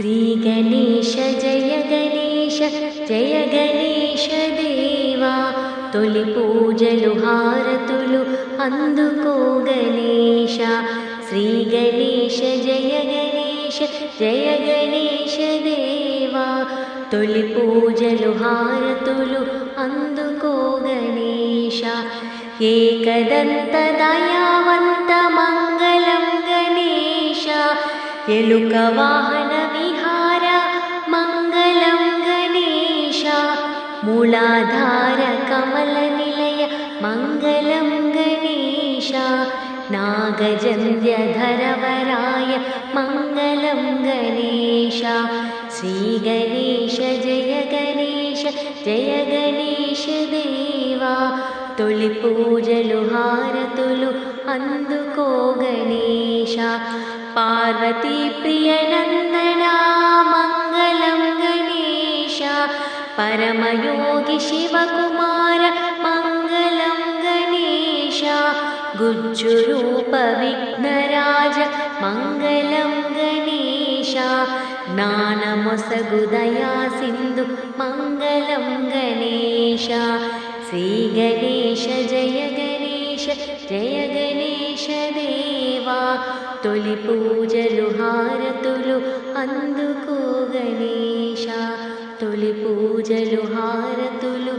శ్రీగణేశ జయ గణేశ జయ గణేశ దేవా. తొలి పూజలు హారతులు అందుకో గణేశ. శ్రీ గణేశ జయ గణేశ జయ గణేశ దేవా. తొలి పూజలు హారతులు అందుకో గణేశ. ఏకదంత దయావంత మంగళం గణేశ. ఎలుక వాహన మూలాధార కమల నిలయ మంగళం గణేశ నాగజంధ్యధరవరాయ మంగళం గణేశ శ్రీగణేశ జయ గణేశ జయ గణేశ దేవా తొలి పూజలు హారతులు అందుకో గణేశ పార్వతీ ప్రియనందనా పరమయోగి శివకుమార మంగళం గణేశ గుజ్జురూప విఘ్నరాజ మంగళం గణేశ జ్ఞానమొసగుదయా సింధు మంగళం గణేశ శ్రీ గణేశ జయ గణేశ జయ గణేశ దేవా తొలి పూజలు హారతులు అందుకో గణేశ తొలి పూజలు హారతులు